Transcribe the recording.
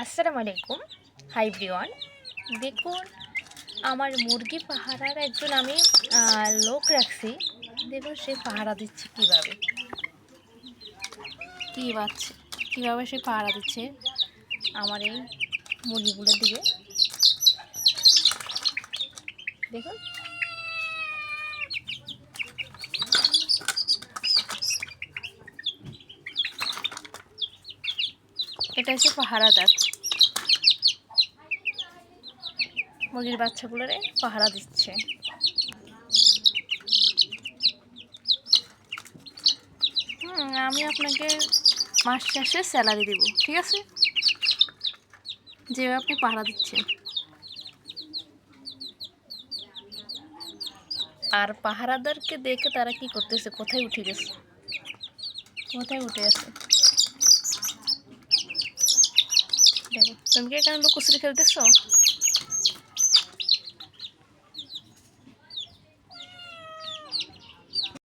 আসসালামু আলাইকুম হাই ব্রিওয়ান দেখুন, আমার মুরগি পাহারার একজন আমি লোক রাখছি। দেখুন, সে পাহারা দিচ্ছে কীভাবে। কী বাচ্ছে কীভাবে সে পাহারা দিচ্ছে আমার এই মুরগিগুলোর দিকে। দেখুন এটা হচ্ছে পাহারাদার মুরগির বাচ্চাগুলোরে পাহারা দিচ্ছে। আমি আপনাকে মাস শেষে স্যালারি দেব, ঠিক আছে? যেভাবে আপনি পাহারা দিচ্ছেন। আর পাহারাদারকে দেখে তারা কি করতেছে? কোথায় উঠে গেছে? কোথায় উঠে আছে? দেখো তুমি কি এখানে লুকোচুরি খেলতেছো?